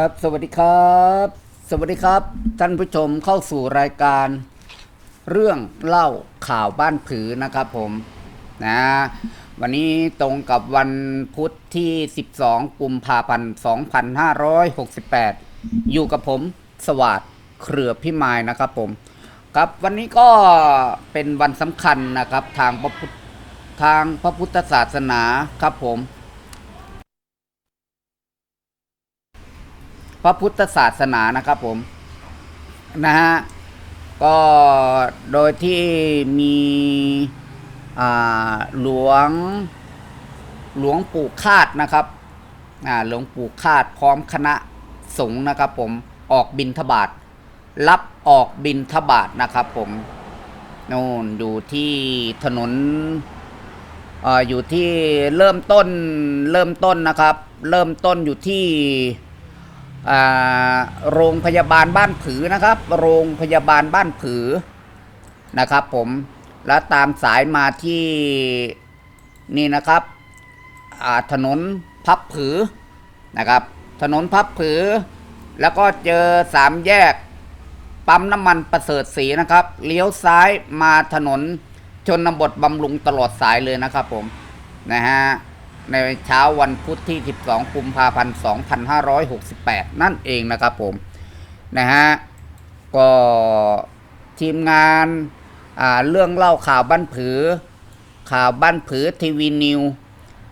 ครับ สวัสดีครับ สวัสดีครับ ท่านผู้ชมเข้าสู่รายการ เรื่องเล่าข่าวบ้านผือนะครับผมนะวันนี้ตรงกับวันพุธที่ 12 กุมภาพันธ์ 2568 อยู่กับผมสวัสดเครือพิมายนะครับผม ครับวันนี้ก็เป็นวันสำคัญนะครับทางพระพุทธทางพระพุทธศาสนาครับผม พระพุทธศาสนานะครับผมนะฮะก็โดยที่มีหลวงหลวงปู่คาดนะครับอ่าหลวงปู่คาดพร้อมคณะสงฆ์นะครับผมออกบินทบาทรับออกบินทบาทนะครับผมโน่นอยู่ที่ถนนอ่ออยู่ที่เริ่มต้นเริ่มต้นนะครับ เริ่มต้นอยู่ที่ โรงพยาบาลบ้านผือนะครับ โรงพยาบาลบ้านผือนะครับผมแล้วตามสายมาที่นี่นะครับถนนพับผือนะครับ ถนนพับผือ แล้วก็เจอสามแยก ปั๊มน้ำมันประเสริฐศรีนะครับ เลี้ยวซ้ายมาถนนชนบทบำรุงตลอดสายเลยนะครับผมนะฮะ ในเช้าวันพุธที่ 12 กุมภาพันธ์ 2568 นั่นเองนะครับผมนะฮะก็ทีมงานาเรื่องเล่าข่าวบ้านผือ ข่าวบ้านผือทีวีนิว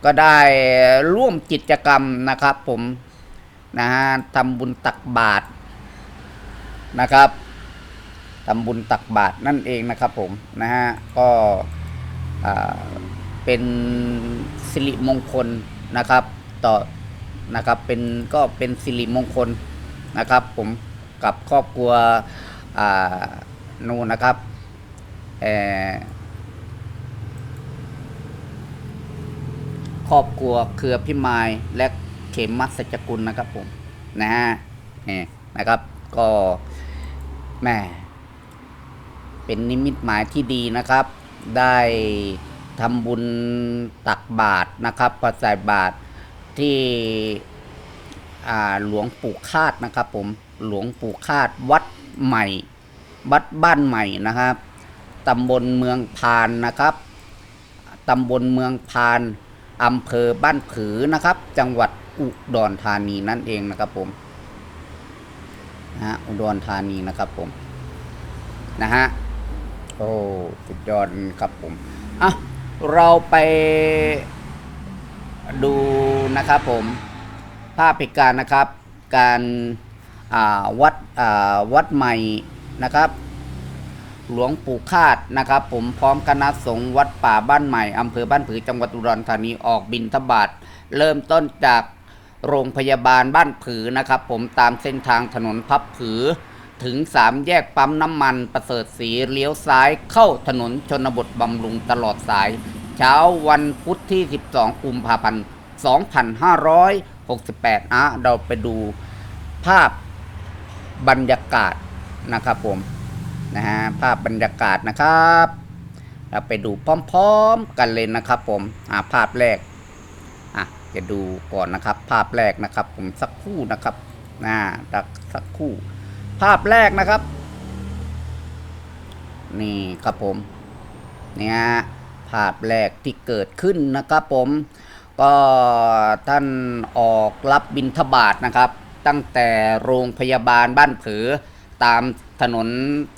ก็ได้ร่วมกิจกรรมนะครับผมนะฮะทำบุญตักบาตรนะครับทำบุญตักบาตรนั่นเองนะครับผมนะฮะก็ เป็นสิริมงคลนะครับ ต่อนะครับเป็นก็เป็นสิริมงคลนะครับ ผมกับครอบครัวนูนนะครับครอบครัวเครือพิมายและเขมมัสจกุลนะครับผมนะฮะนี่นะครับ ก็แม่เป็นนิมิตหมายที่ดีนะครับ ได้ ทำบุญตักบาตรนะครับประใส่บาตรที่หลวงปู่คาดนะครับ ผมหลวงปู่คาดวัดใหม่ วัดบ้านใหม่นะครับตำบลเมืองพานนะครับตำบลเมืองพานอำเภอบ้านผือนะครับ จังหวัดอุดรธานีนั่นเองนะครับผมนะฮะอุดรธานีนะครับผมนะฮะโอ้สุดยอดครับผมอะ เราไปดูนะครับผมภาพเหตุการณ์นะครับ การาวัดวัดใหม่นะครับ หลวงปู่คาดนะครับ ผมพร้อมคณะสงฆ์วัดป่าบ้านใหม่อำเภอบ้านผือจังหวัดอุดรธานีออกบินทบาทเริ่มต้นจากโรงพยาบาลบ้านผือนะครับ ผมตามเส้นทางถนนพับผือ ถึงสามแยกปั๊มน้ำมันประเสริฐสีเลี้ยวซ้ายเข้าถนนชนบทบำรุงตลอดสาย เช้าวันพุธที่ 12 กุมภาพันธ์ 2568 อะเราไปดูภาพบรรยากาศนะครับผมนะฮะภาพบรรยากาศนะครับ เราไปดูพร้อมๆกันเลยนะครับผมอ่าภาพแรกอะจะดูก่อนนะครับ ภาพแรกนะครับ ผมสักครู่นะครับนะสักครู่ ภาพแรกนะครับ นี่ครับผมเนี่ยภาพแรกที่เกิดขึ้นนะครับผม ก็ท่านออกรับบิณฑบาตนะครับ ตั้งแต่โรงพยาบาลบ้านผือ ตามถนน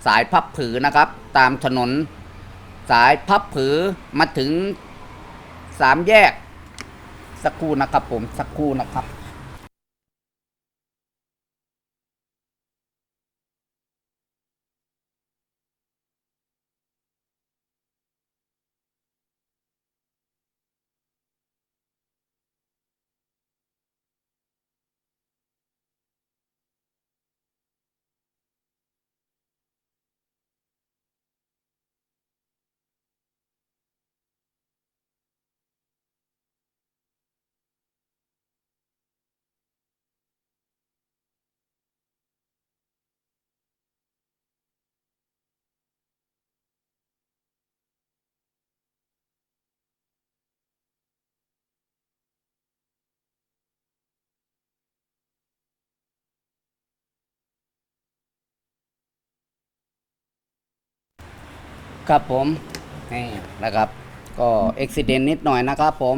สายพับผือนะครับ ตามถนนสายพับผือมาถึงสามแยก สักครู่นะครับผม สักครู่นะครับ ครับผมนี่นะครับ ก็อุบิเหตุนิดหน่อยนะครับ ผม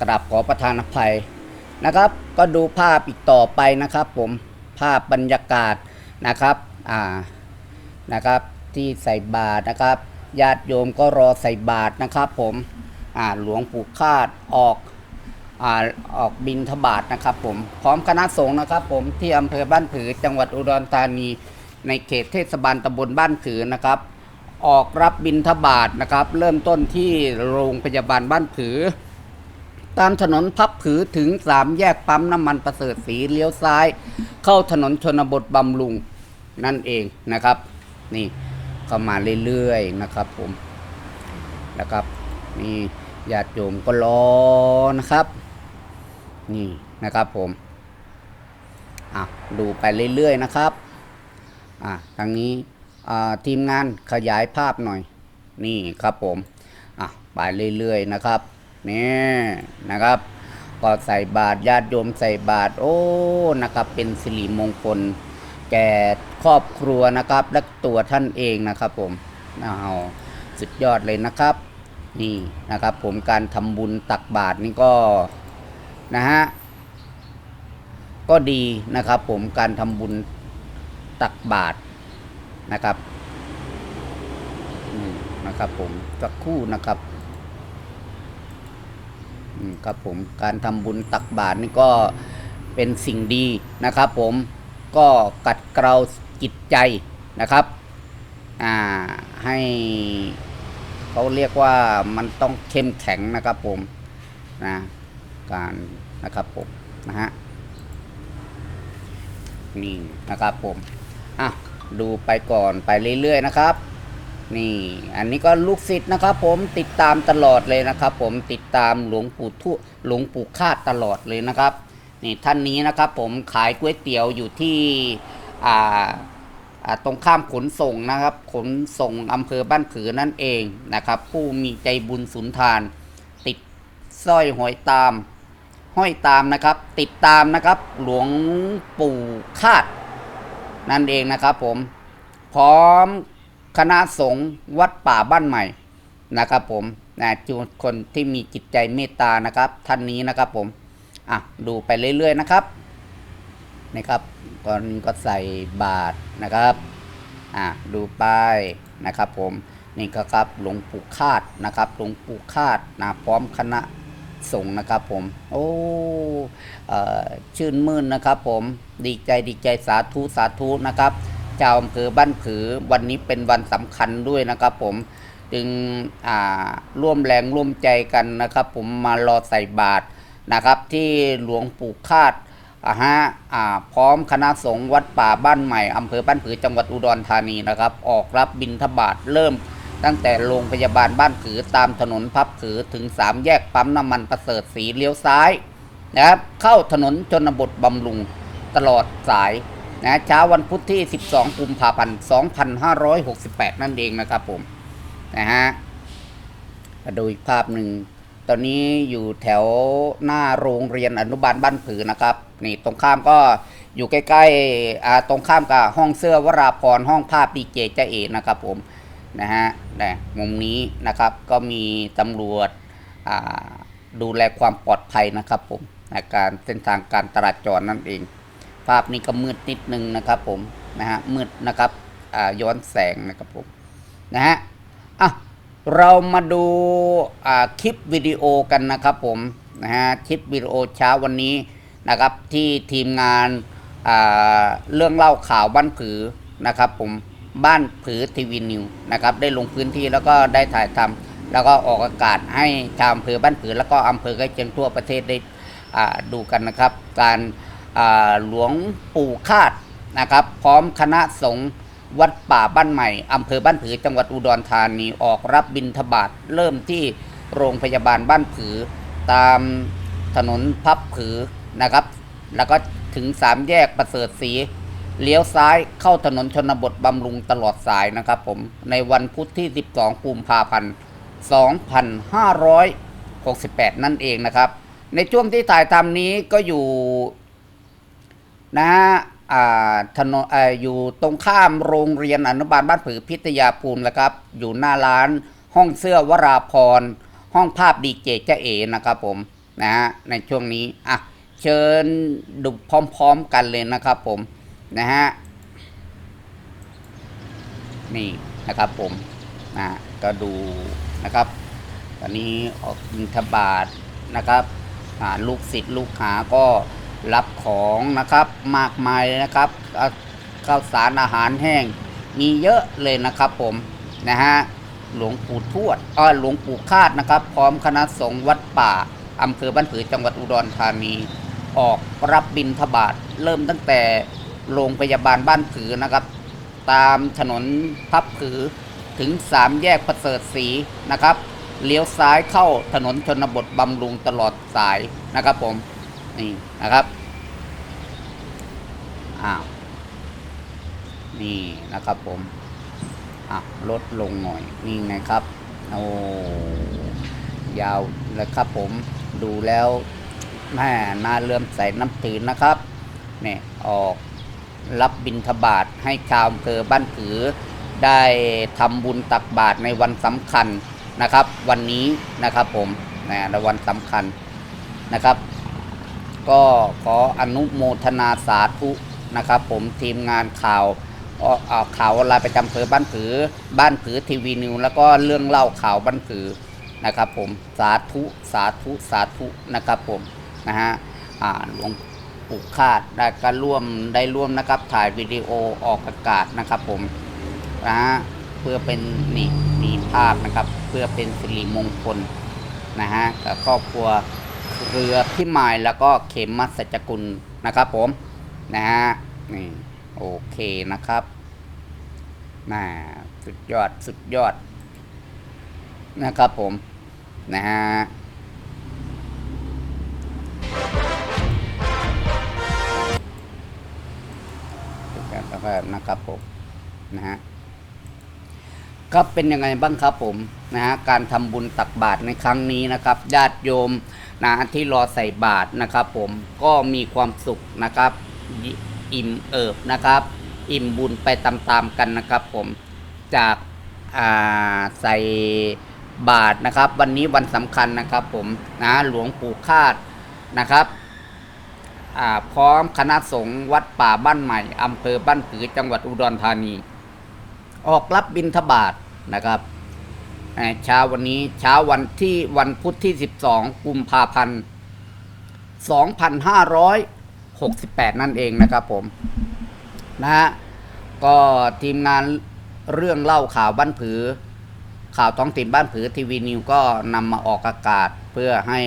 กราบขอประทานอภัยนะครับ ก็ดูภาพอีกต่อไปนะครับ ผมภาพบรรยากาศนะครับอ่านะครับ ที่ใส่บาตรนะครับญาติโยมก็รอใส่บาตรนะครับ ผมอ่าหลวงปู่คาดออกอ่าออกบินทบาทนะครับ ผมพร้อมคณะสงฆ์นะครับ ผมที่อำเภอบ้านผือจังหวัดอุดรธานี ในเขตเทศบาลตำบลบ้านผือนะครับ ออกรับบินทบาทนะครับ เริ่มต้นที่โรงพยาบาลบ้านผือ ตามถนนพับผือถึงสามแยกปั๊มน้ำมันประเสริฐสีเลี้ยวซ้าย เข้าถนนชนบทบำรุงนั่นเองนะครับ นี่เข้ามาเรื่อยๆนะครับผมนะครับนี่ญาติโยมก็รอนะครับ นี่นะครับผมอะดูไปเรื่อยๆนะครับอะทางนี้ ทีมงานขยายภาพหน่อย นี่ครับผมอะไปเรื่อยๆนะครับนี่นะครับ ก็ใส่บาตรญาติโยมใส่บาตรโอ้นะครับ เป็นสิริมงคล แก่ครอบครัวนะครับ และตัวท่านเองนะครับผมเอาสุดยอดเลยนะครับนี่นะครับผมการทำบุญตักบาตรนี่ก็นะฮะก็ดีนะครับผมการทำบุญตักบาตร นะครับอืมนะครับผมสักคู่นะครับครับผมการทำบุญตักบาตรนี่ก็เป็นสิ่งดีนะครับ ผมก็กัดเกลาจิตใจนะครับอ่าให้เขาเรียกว่ามันต้องเข้มแข็งนะครับผมนะการนะครับผมนะฮะนี่นะครับผมอะ ดูไปก่อนไปเรื่อยๆนะครับ นี่อันนี้ก็ลูกศิษย์นะครับ ผมติดตามตลอดเลยนะครับ ผมติดตามหลวงปู่ทุหลวงปู่คาดตลอดเลยนะครับนี่ท่านนี้นะครับ ผมขายก๋วยเตี๋ยวอยู่ที่อ่าอ่าตรงข้ามขนส่งนะครับ ขนส่งอำเภอบ้านผือนั่นเองนะครับ ผู้มีใจบุญสุนทาน ติดสร้อยหอยตาม ห้อยตามนะครับ ติดตามนะครับ หลวงปู่คาด นั่นเองนะครับผมพร้อมคณะสงฆ์วัดป่าบ้านใหม่นะครับผมนะจูคนที่มีจิตใจเมตตานะครับ ท่านนี้นะครับผมอะดูไปเรื่อยๆนะครับนะครับก่อนนี้ก็ใส่บาทนะครับอะดูไปนะครับผมนี่ก็ครับหลวงปู่คาดนะครับหลวงปู่คาดนะพร้อมคณะ ส่งนะครับผม โอ้เอ่อชื่นมื่นนะครับผม ดีใจดีใจสาธุสาธุนะครับชาวอำเภอบ้านผือวันนี้เป็นวันสำคัญด้วยนะครับผม จึงร่วมแรงร่วมใจกันนะครับ ผมมารอใส่บาตรนะครับ ที่หลวงปู่คาดอาฮะพร้อมคณะสงฆ์วัดป่าบ้านใหม่อำเภอบ้านผือจังหวัดอุดรธานีนะครับ ออกรับบิณฑบาตเริ่ม ตั้งแต่โรงพยาบาลบ้านผือตามถนนพับผือถึงสามแยกปั๊มน้ำมันประเสริฐสีเลี้ยวซ้ายนะครับเข้าถนนชนบทบำรุงตลอดสายนะเช้าวันพุธที่ 12 กุมภาพันธ์ 2568 นั่นเองนะครับผมนะฮะมาดูอีกภาพหนึ่ง ตอนนี้อยู่แถวหน้าโรงเรียนอนุบาลบ้านผือนะครับ นี่ตรงข้ามก็อยู่ใกล้ๆตรงข้ามกับห้องเสื้อวราพรห้องภาพดีเจเจเอนะครับผม นะฮะนะมุมนี้นะครับก็มีตำรวจดูแลความปลอดภัยนะครับผมในการเส้นทางการตลาดจรนั่นเอง ภาพนี้ก็มืดนิดนึงนะครับผมนะฮะมืดนะครับย้อนแสงนะครับผมนะฮะอะเรามาดูคลิปวิดีโอกันนะครับผมนะฮะคลิปวิดีโอเช้าวันนี้นะครับที่ทีมงานเรื่องเล่าข่าวบ้านผือนะครับผม บ้านผือทีวีนิวนะครับได้ลงพื้นที่แล้วก็ได้ถ่ายทำแล้วก็ออกอากาศให้ชาวอำเภอบ้านผือแล้วก็อำเภอใกล้เคียงทั่วประเทศได้อ่าดูกันนะครับ การอ่าหลวงปู่คาดนะครับ พร้อมคณะสงฆ์วัดป่าบ้านใหม่อำเภอบ้านผือจังหวัดอุดรธานีออกรับบิณฑบาตเริ่มที่โรงพยาบาลบ้านผือ ตามถนนพับผือนะครับ แล้วก็ถึงสามแยกประเสริฐศรี เลี้ยวซ้ายเข้าถนนชนบทบำรุงตลอดสายนะครับผม ในวันพุธที่ 12กุมภาพันธ์ 2568 นั่นเองนะครับ ในช่วงที่ถ่ายทำนี้ก็อยู่นะฮะอ่าถนนอ่าอยู่ตรงข้ามโรงเรียนอนุบาลบ้านผือพิทยาภูมินะครับ อยู่หน้าร้านห้องเสื้อวราพร ห้องภาพดีเจเจเอนะครับผมนะฮะในช่วงนี้อะเชิญดูพร้อม ๆ กันเลยนะครับผม นะฮะ นี่นะครับผมนะก็ดูนะครับ ตอนนี้ออกบิณฑบาตนะครับลูกศิษย์ลูกหาก็รับของนะครับ มากมายนะครับอ่าข้าวสารอาหารแห้ง มีเยอะเลยนะครับผมนะฮะหลวงปู่ทวดอ้อหลวงปู่คาดนะครับ พร้อมคณะสงฆ์วัดป่าอำเภอบ้านผือจังหวัดอุดรธานี ออกรับบิณฑบาตเริ่มตั้งแต่ โรงพยาบาลบ้านผือนะครับ ตามถนนพับผือถึงสามแยกประเสริฐศรีนะครับเลี้ยวซ้ายเข้าถนนชนบทบำรุงตลอดสายนะครับผมนี่นะครับอ้าวนี่นะครับผมอะลดลงหน่อยนี่ไงครับโอ้ยาวเลยครับผมดูแล้วแม่น่าเลื่อมใสน้ำถือนะครับเนี่ยออก รับบิณฑบาตให้ชาวอำเภอบ้านผือ ได้ทำบุญตักบาตรในวันสำคัญนะครับ วันนี้นะครับผมนะในวันสำคัญนะครับ ก็ขออนุโมทนาสาธุนะครับ ผมทีมงานข่าวออเอ่อข่าวออนไลน์ประจำอำเภอบ้านผือ บ้านผือทีวีนิวแล้วก็เรื่องเล่าข่าวบ้านผือนะครับ ผมสาธุสาธุสาธุนะครับ ผมนะฮะหลวง ปู่คาดได้ก็ร่วมได้ร่วมนะครับ ถ่ายวิดีโอออกอากาศนะครับ ผมนะฮะเพื่อเป็นนี่มีภาพนะครับ เพื่อเป็นสิริมงคลนะฮะกับครอบครัวเรือพิมายแล้วก็เขมมัสจกุลนะครับ ผมนะฮะนี่โอเคนะครับน่าสุดยอดสุดยอดนะครับผมนะฮะ ภาพนะครับผมนะฮะครับเป็นยังไงบ้างครับผมนะฮะการทำบุญตักบาตรในครั้งนี้นะครับญาติโยมนะที่รอใส่บาตรนะครับ ผมก็มีความสุขนะครับ อิ่มเอิบนะครับ อิ่มบุญไปตามๆกันนะครับ ผมจากอ่าใส่บาตรนะครับ วันนี้วันสำคัญนะครับ ผมนะหลวงปู่คาดนะครับ พร้อมคณะสงฆ์วัดป่าบ้านใหม่อำเภอบ้านผือจังหวัดอุดรธานี ออกรับบิณฑบาตนะครับเช้าวันนี้เช้าวันที่วันพุธที่ 12 กุมภาพันธ์ 2568 นั่นเองนะครับผมนะฮะก็ทีมงานเรื่องเล่าข่าวบ้านผือ ข่าวท้องถิ่นบ้านผือทีวีนิวก็นำมาออกอากาศเพื่อให้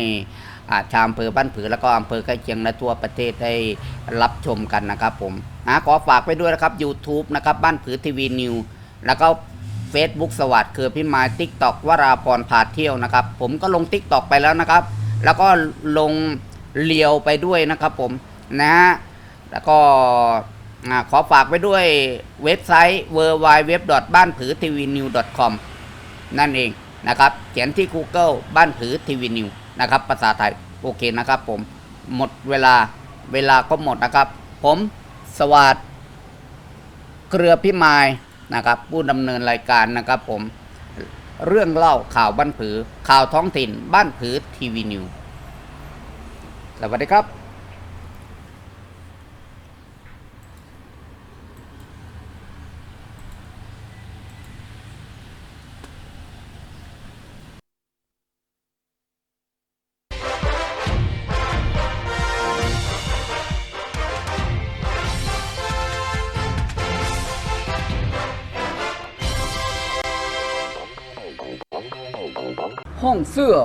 ชาวอำเภอบ้านผือแล้วก็อำเภอใกล้เคียงและทั่วประเทศได้รับชมกันนะครับผมนะขอฝากไปด้วยนะครับ YouTube นะครับบ้านผือทีวีนิวแล้วก็ Facebook สวัสดิ์คือพี่มายทิกตอกวราพรพาเที่ยวนะครับ ผมก็ลงทิกตอกไปแล้วนะครับ แล้วก็ลงเลียวไปด้วยนะครับผมนะฮะแล้วก็ขอฝากไปด้วยเว็บไซต์ w w w บ้านผือทีวีนิว .com นั่นเองนะครับ เขียนที่ Google บ้านผือทีวีนิว นะครับ ภาษาไทยโอเคนะครับ ผมหมดเวลาเวลาก็หมดนะครับ ผมสวัสดเกลือพิมายนะครับ ผู้ดำเนินรายการนะครับ ผมเรื่องเล่าข่าวบ้านผือ ข่าวท้องถิ่น บ้านผือทีวีนิวสวัสดีครับ